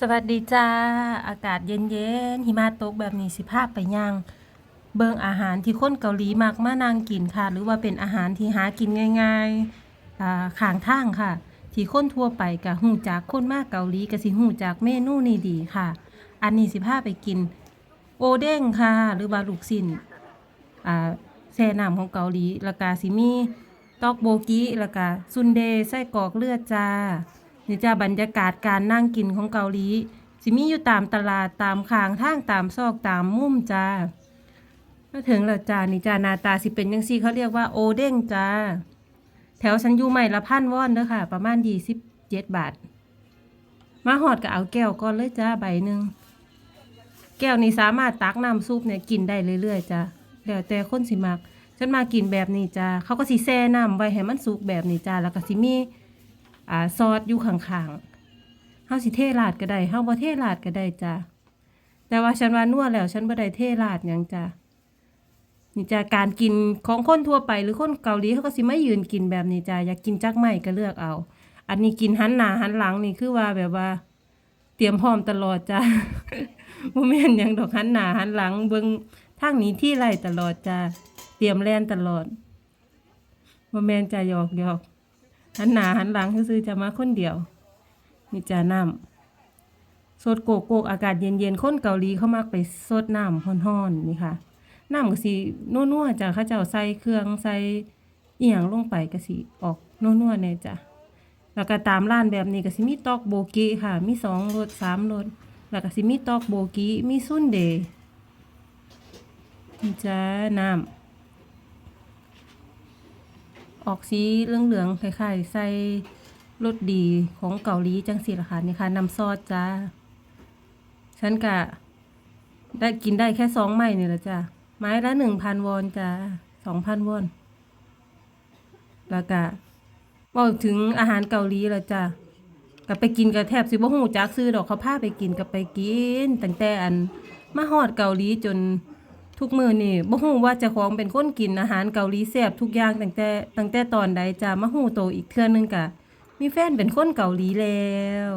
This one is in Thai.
สวัสดีจ้า อากาศเย็นๆหิมะตกแบบนี้สิพาไปย่าง เบิงอาหารที่คนเกาหลีมักมานั่งกินค่ะ หรือว่าเป็นอาหารที่หากินง่ายๆอ่าข้างทางค่ะ ที่คนทั่วไปก็ฮู้จักคนมากเกาหลีก็สิฮู้จักเมนูนี้ดีค่ะ อันนี้สิพาไปกิน โอเด้งค่ะ หรือว่าลูกชิ้นแซ่น้ำของเกาหลีล้วก็สิมีตอกโบกิล้วก็ซุนเดไส้กรอกเลือดจ้า นี่จ้าบรรยากาศการนั่งกินของเกาหลีสิมีอยู่ตามตลาดตามข้างทางตามซอกตามมุมจ้ามาถึงแล้วจ้านี่จ้านาตาสิเป็นจังซี่เขาเรียกว่าโอเด้งจ้า แถวฉันอยู่ใหม่ละพันวอนเด้อค่ะ ประมาณยี่สิบเจ็ดบาท มาหอดก็เอาแก้วก่อนเลยจ้าใบหนึ่งแก้วนี้สามารถตักน้ำซุปเนี่ยกินได้เรื่อยๆจ้าแล้วแต่คนสิมักฉันมากินแบบนี้จ้าเขาก็สิแช่น้ำไว้ให้มันสุกแบบนี้จ้าแล้วก็สิมี อ่าซอสอยู่ข้างๆเฮาสิเทราดก็ได้เฮาบ่เทราดก็ได้จ้ะแต่ว่าฉันว่านัวแล้วฉันบ่ได้เทราดหยังจ้ะนี่จ้ะการกินของคนทั่วไปหรือคนเกาหลีเขาก็สิไม่ยืนกินแบบนี้จ้ะอยากกินจักไม้ก็เลือกเอา อันนี้กินหันหน้าหันหลังนี่คือว่าแบบว่า เตรียมพร้อมตลอดจ้ะบ่แม่นหยังดอกหันหน้าหันหลังเบิ่งทางนี้ที่ไรตลอดจ้ะเตรียมแล่นตลอดบ่แม่นจ้ะหยอกหยอก หันหน้าหันหลังซื้อจะมาคนเดียว นี่จ้าน้ำสดโกโกกอากาศเย็นๆคนเกาหลีเขามักไปสดน้ำฮ้อนๆนี่ค่ะน้ำก็สินัวๆจ้ะเขาเจ้าใส่เครื่องใส่เอียงลงไปก็สิออกนัวๆแน่จ้ะแล้วก็ตามร้านแบบนี้ก็สิมีตอกโบกิค่ะ มีสองรสสามรสแล้วก็สิมีตอกโบกิมีซุนเดย์นี่จ้าน้ำ ออกสีเหลืองๆคล้ายๆใส่รสดีของเกาหลีจังสิล่ะค่ะนี่ค่ะน้ำซอสจ้าฉันกะได้กินได้แค่สองไม้นี่แหละจ้าไม้ละหนึ่งพันวอนจ้าสองพันวอน แล้วก็บอกถึงอาหารเกาหลีล้วจ้าก็ไปกินกับแทบสิบ่ฮู้จักซื้อดอกเขาพาไปกินก็ไปกินตั้งแต่อันมาฮอดเกาหลีจน ทุกมือนี่บ่ฮู้ว่าเจ้าของเป็นคนกินอาหารเกาหลีแซ่บทุกอย่างตั้งแต่ตั้งแต่ตอนใดจ้ามาฮู้โตอีกเทื่อนึงกะ มีแฟนเป็นคนเกาหลีแล้ว